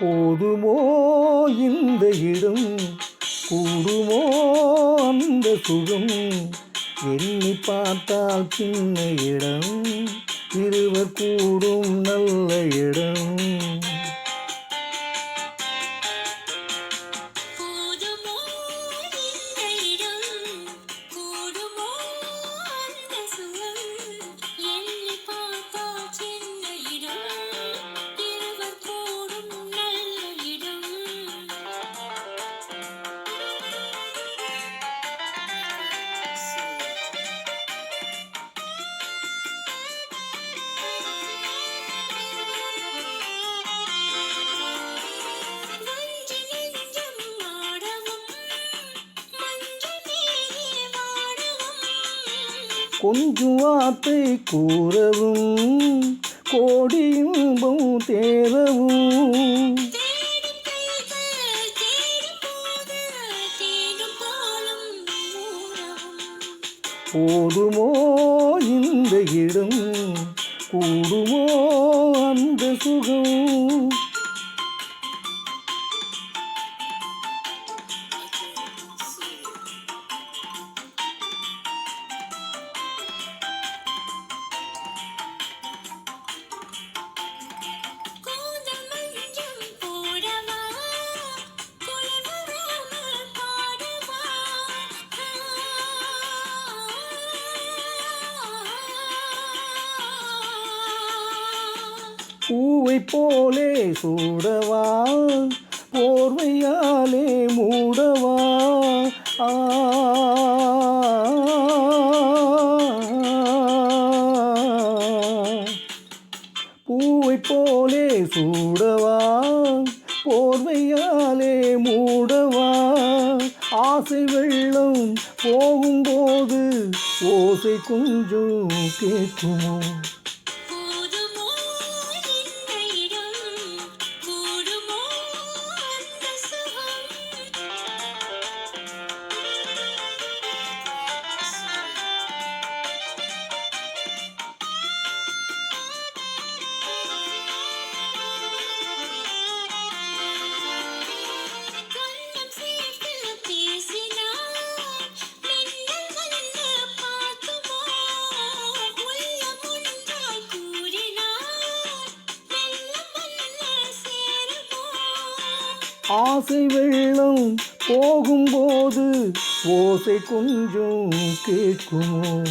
போதுமோ இந்த இடம்? கூடுமோ அந்த சுகம்? எண்ணி பார்த்தால் சின்ன இடம். இருவர் கூடும் நல்ல கொஞ்சம் வார்த்தை கூறவும் கோடி இன்பம் தேரவும் போதுமோ இந்த இடம் கூடுமோ அந்த சுகம்? பூவை போலே சூடவா போர்வையாலே மூடவா. ஆ. பூவை போலே சூடவா போர்வையாலே மூடவா. ஆசை வெள்ளம் போகும்போது ஓசை கொஞ்சம் கேட்குமோ? ஆசை வெள்ளம் போகும்போது ஓசை கொஞ்சம் கேட்குமோ?